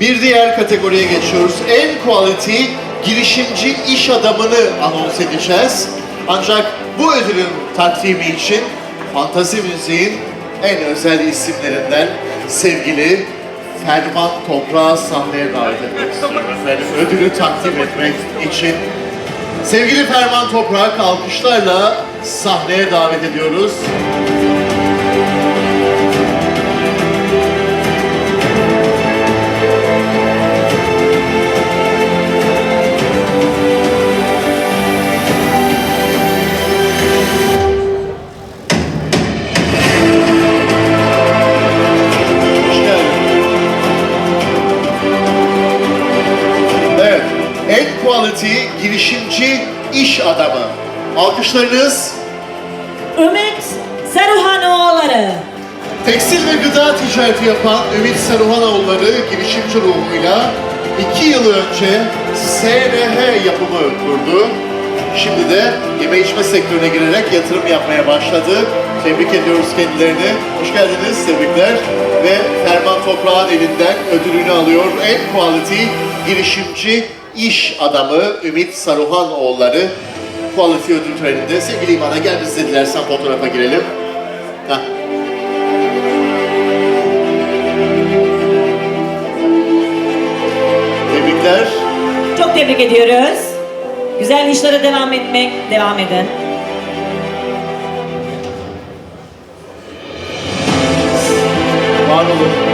Bir diğer kategoriye geçiyoruz. En quality girişimci iş adamını anons edeceğiz. Ancak bu ödülün takdimi için Fantazi Müziğin en özel isimlerinden sevgili Ferman Toprağı sahneye davet etmek istiyorum. Ödülü takdim etmek için sevgili Ferman Toprak alkışlarla sahneye davet ediyoruz. En quality girişimci iş adamı. Alkışlarınız Ümit Saruhanoğulları. tekstil ve gıda ticareti yapan Ümit Saruhanoğulları girişimci ruhuyla iki yıl önce SRH yapımı kurdu. Şimdi de yeme içme sektörüne girerek yatırım yapmaya başladı. Tebrik ediyoruz kendilerini. Hoş geldiniz, tebrikler. Ve Ferman Toprağ'ın elinden ödülünü alıyor. En quality girişimci iş adamı Ümit Saruhanoğulları. Quality ödül töreninde. Sevgili İman'a gel biz de dilersen fotoğrafa girelim. Heh. Tebrikler. Çok tebrik ediyoruz. Güzel işlere devam etmek, devam edin. Var olun.